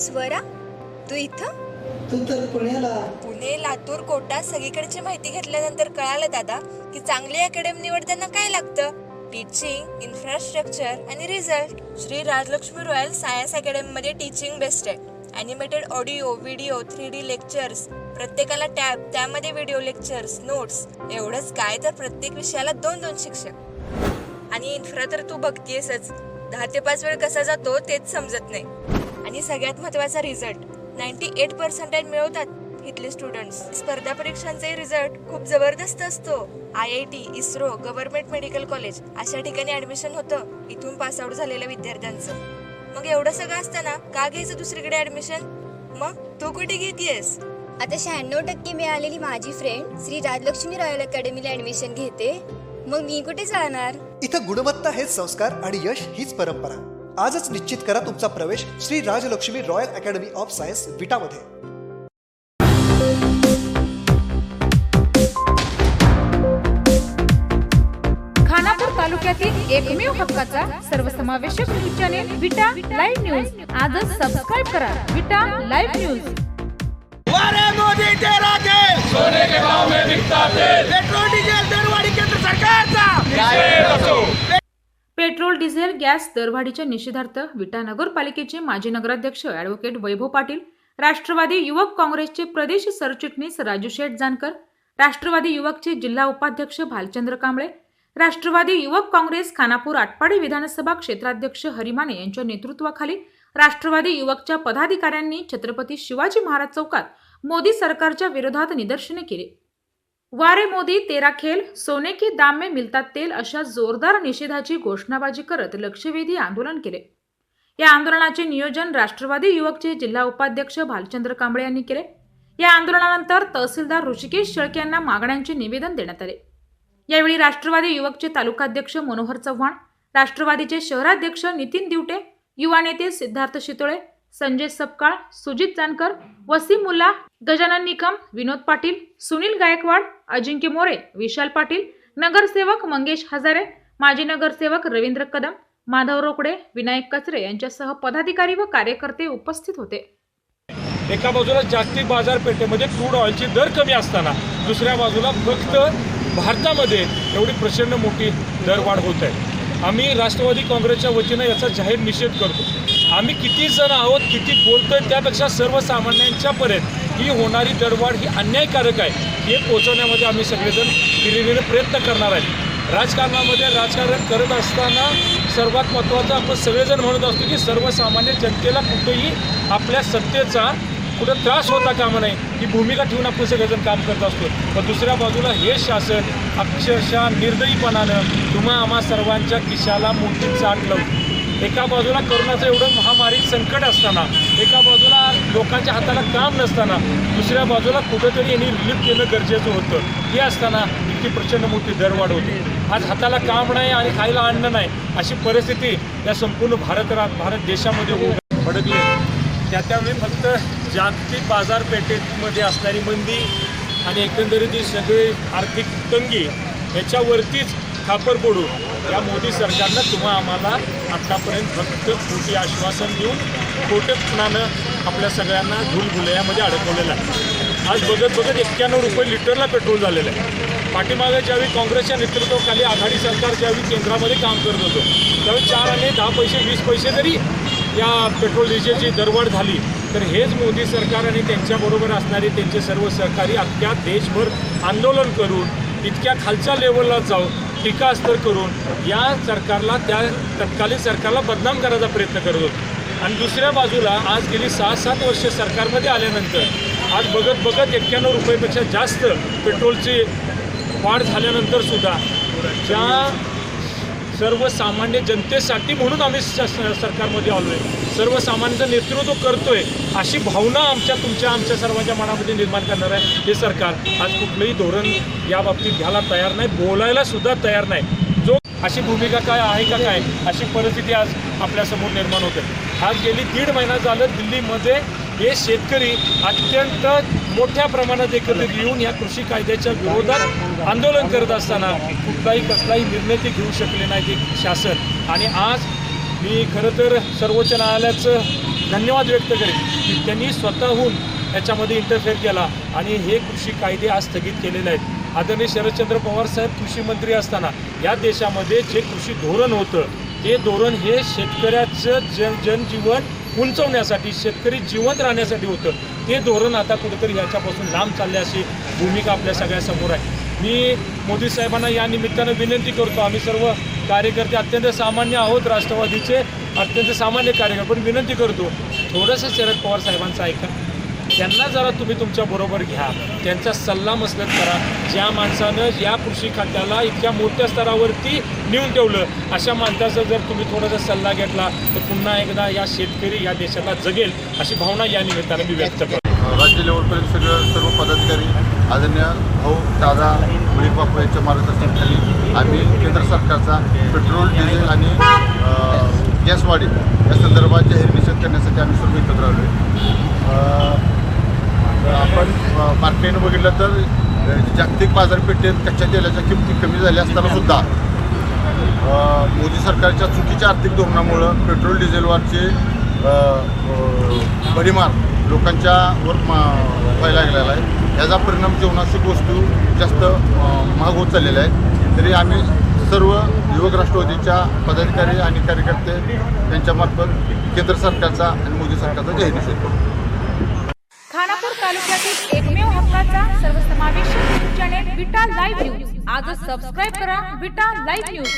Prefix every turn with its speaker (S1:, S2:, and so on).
S1: स्वरा तू इथं?
S2: तू तर पुण्याला.
S1: पुणे लातूर कोटा सगळीकडची माहिती घेतल्यानंतर कळालं दादा की चांगली अकॅडमी निवडताना काय लागतं? टीचिंग इन्फ्रास्ट्रक्चर आणि result Shri Rajlakshmi royal science academy मध्ये टीचिंग बेस्ट आहे. Animated audio video three D lectures प्रत्येकाला टॅब त्यामध्ये व्हिडिओ लेक्चर्स नोट्स एवढंच काय तर प्रत्येक विषयाला दोन दोन शिक्षक. आणि इन्फ्रा तर तू बघतीयसच. दहा ते पाच वेळ कसा जातो तेच समजत नाही. आणि सगळ्यात महत्त्वाचा रिझल्ट. नाईन्टी एट पर्सेंटेज मिळवतात इथले स्टुडंट्स स्पर्धा परीक्षांचाही रिझल्ट खूप जबरदस्त असतो. I I T ISRO government medical college अशा ठिकाणी ऍडमिशन होतं. इथून पास आउट झालेल्या विद्यार्थ्यांचं. मग एवढं सगळं असताना का घ्यायचं दुसरीकडे ऍडमिशन मग तू कुठे घेतेयस?
S3: आता शहाण्णव टक्के मिळालेली माझी फ्रेंड श्री राजलक्ष्मी रॉयल अकॅडमीला ऍडमिशन घेते. मग मी कुठे जाणार?
S4: इथं गुणवत्ता हेच संस्कार आणि यश हीच परंपरा. आजच निश्चित करा तुमचा प्रवेश Shri Rajalakshmi royal academy of science विटामध्ये.
S5: Khanapur तालुक्यातील एकमेव हक्काचा सर्वसमावेशक news channel Vita live news. आजच सबस्क्राईब करा विटा लाईव्ह न्यूज.
S6: वारे मोदी तेरा तेल सोने के भाव में बिकता तेल. पेट्रोल डीजल दरवाढी केंद्र सरकारचा
S5: पेट्रोल डिझेल गॅस दरवाढीच्या निषेधार्थ विटा नगरपालिकेचे माजी नगराध्यक्ष ॲडव्होकेट वैभव पाटील राष्ट्रवादी युवक काँग्रेसचे प्रदेश सरचिटणीस राजू शेठ जानकर राष्ट्रवादी युवकचे जिल्हा उपाध्यक्ष भालचंद्र कांबळे राष्ट्रवादी युवक काँग्रेस खानापूर आटपाडी विधानसभा क्षेत्राध्यक्ष हरिमाने यांच्या नेतृत्वाखाली राष्ट्रवादी युवकच्या पदाधिकाऱ्यांनी छत्रपती शिवाजी महाराज चौकात मोदी सरकारच्या विरोधात निदर्शने केली. वारे मोदी तेरा खेल सोने की दाम में मिलता तेल अशा जोरदार निषेधाची घोषणाबाजी करत लक्षवेधी आंदोलन केले. या आंदोलनाचे नियोजन राष्ट्रवादी युवकचे जिल्हा उपाध्यक्ष भालचंद्र कांबळे यांनी केले. या आंदोलनानंतर तहसीलदार ऋषिकेश शेळके यांना मागण्यांचे निवेदन देण्यात आले. यावेळी राष्ट्रवादी युवकचे तालुकाध्यक्ष मनोहर चव्हाण राष्ट्रवादीचे शहराध्यक्ष नितीन दिवटे युवा नेते सिद्धार्थ शितोळे संजय सपकाळ सुजित जानकर वसीम मुल्ला गजानन निकम विनोद पाटील सुनील गायकवाड अजिंक्य मोरे विशाल पाटील नगरसेवक मंगेश हजारे माजी नगरसेवक रवींद्र कदम माधव रोकडे विनायक कचरे यांच्यासह पदाधिकारी व कार्यकर्ते उपस्थित होते.
S7: एका बाजूला जागतिक बाजारपेठेमध्ये क्रूड ऑइलचे दर कमी असताना दुसऱ्या बाजूला फक्त भारतामध्ये एवढी प्रचंड मोठी दरवाढ होत आहे. आम्ही राष्ट्रवादी काँग्रेसच्या वतीनं याचा जाहीर निषेध करतो. आम्ही किती जण आहोत किती बोलतोय त्यापेक्षा सर्वसामान्यांच्यापर्यंत ही होणारी दरवाढ ही अन्यायकारक आहे हे पोचवण्यामध्ये आम्ही सगळेजण दिलेले प्रयत्न करणार आहे. राजकारणामध्ये राजकारण करत असताना सर्वात महत्त्वाचं आपण सगळेजण म्हणत असतो की सर्वसामान्य जनतेला कुठेही आपल्या सत्तेचा कुठं त्रास होता कामा नाही ही भूमिका ठेवून आपण सगळेजण काम करत असतो. पण दुसऱ्या बाजूला हे शासन अक्षरशः निर्दयीपणानं तुम्हा आम्हा सर्वांच्या खिशाला मोठी चाट लावून. एका बाजूला करोनाचं एवढं महामारी संकट असताना एका बाजूला लोकांच्या हाताला काम नसताना दुसऱ्या बाजूला कुठंतरी यांनी रिलीफ केलं गरजेचं होतं. हे असताना इतकी प्रचंड मोठी दरवाढ होती. आज हाताला काम नाही आणि खायला अन्न नाही अशी परिस्थिती या संपूर्ण भारत भारत देशामध्ये भडकली. त्या त्यावेळी फक्त जागतिक बाजारपेठेमध्ये असणारी मंदी आणि एकंदरीत ही सगळी आर्थिक तंगी याच्यावरतीच खापर पडून या मोदी सरकारनं तुम्हा आम्हाला आत्तापर्यंत फक्त खोटी आश्वासन देऊन खोटेपणानं आपल्या सगळ्यांना धुलभुलयामध्ये अडकवलेलं आहे. आज बघत बघत एक्क्याण्णव रुपये लिटरला पेट्रोल झालेलं आहे. पाठीमागे ज्यावेळी काँग्रेसच्या नेतृत्वाखाली आघाडी सरकार ज्यावेळी केंद्रामध्ये काम करत होतं त्यावेळी चार आणि दहा पैसे वीस पैसे जरी या पेट्रोल डिझेलची दरवाढ झाली तर हेच मोदी सरकार आणि त्यांच्याबरोबर असणारे त्यांचे सर्व सहकारी अख्ख्या देशभर आंदोलन करून इतक्या खालच्या लेवलला जाऊन टीकास्तर करून या सरकारला त्या तत्कालीन सरकारला बदनाम करायचा प्रयत्न करत होतो. आणि दुसऱ्या बाजूला आज गेली सहा सात वर्ष सरकारमध्ये आल्यानंतर आज बघत बघत एक्क्याण्णव रुपयेपेक्षा जास्त पेट्रोलची वाढ झाल्यानंतर सुद्धा ज्या सर्वसामान्य जनतेसाठी म्हणून आम्ही स- सरकारमध्ये आलो आहे सर्वसामान्यांचं नेतृत्व करतोय अशी भावना आमच्या तुमच्या आमच्या सर्वांच्या मनामध्ये निर्माण करणार आहे हे सरकार. आज कुठलंही धोरण या बाबतीत घ्यायला तयार नाही बोलायला सुद्धा तयार नाही. जो अशी भूमिका काय आहे का काय अशी परिस्थिती आज आपल्यासमोर निर्माण होते. आज गेली दीड महिना झालं दिल्लीमध्ये हे शेतकरी अत्यंत मोठ्या प्रमाणात एकत्रित येऊन या कृषी कायद्याच्या विरोधात आंदोलन करत असताना कुठलाही कसलाही निर्णय ते घेऊ शकले नाही ते शासन. आणि आज मी खरं तर सर्वोच्च न्यायालयाचं धन्यवाद व्यक्त करेन की त्यांनी स्वतःहून याच्यामध्ये इंटरफेअर केला आणि हे कृषी कायदे आज स्थगित केलेले आहेत. आदरणीय शरदचंद्र पवार साहेब कृषी मंत्री असताना या देशामध्ये जे कृषी धोरण होतं ते धोरण हे शेतकऱ्याचं जन जनजीवन उंचवण्यासाठी शेतकरी जिवंत राहण्यासाठी होतं. ते धोरण आता कुठेतरी याच्यापासून लांब चालले अशी भूमिका आपल्या सगळ्यासमोर आहे. मी मोदी साहेबांना या निमित्तानं विनंती करतो. आम्ही सर्व कार्यकर्ते अत्यंत सामान्य आहोत राष्ट्रवादीचे अत्यंत सामान्य कार्यकर्ते पण विनंती करतो. थोडंसं शरद पवार साहेबांचं ऐका. त्यांना जरा तुम्ही तुमच्या बरोबर घ्या. त्यांचा सल्ला मसलत करा. ज्या माणसानं या कृषी खात्याला इतक्या मोठ्या स्तरावरती नेऊन ठेवलं अशा माणसाचा जर तुम्ही थोडासा सल्ला घेतला तर पुन्हा एकदा या शेतकरी या देशाला जगेल अशी भावना या निमित्तानं मी व्यक्त करतो.
S2: राज्य लेवलपर्यंत सगळं सर्व पदाधिकारी आदरणीय भाऊ दादा मुळीक बापू यांच्या मार्गदर्शनाखाली आम्ही केंद्र सरकारचा पेट्रोल डिझेल आणि अ, गॅसवाढी या संदर्भात जाहीर निषेध करण्यासाठी आम्ही सर्व एकत्र आलो आपण मार्केटनं बघितलं तर जागतिक बाजारपेठेत कच्च्या तेलाच्या किमती कमी झाल्या असताना सुद्धा मोदी सरकारच्या चुकीच्या आर्थिक धोरणामुळं पेट्रोल डिझेलवरचे परिमाण लोकांच्यावर लोकांच्या वर मा- व्हायला गेलेला आहे. याचा परिणाम जीवनावश्यक वस्तू जास्त महाग होत चाललेल्या आहेत. तरी आम्ही सर्व युवक राष्ट्रवादीच्या पदाधिकारी आणि कार्यकर्ते यांच्यामार्फत केंद्र सरकारचा आणि मोदी सरकारचा जाहीर निषेध करतो
S5: खानापूर तालुक्यातील एकमेव हक्काचा सर्वसमावेशक news channel Vita live news. आजच सबस्क्राईब करा विटा लाईव्ह न्यूज.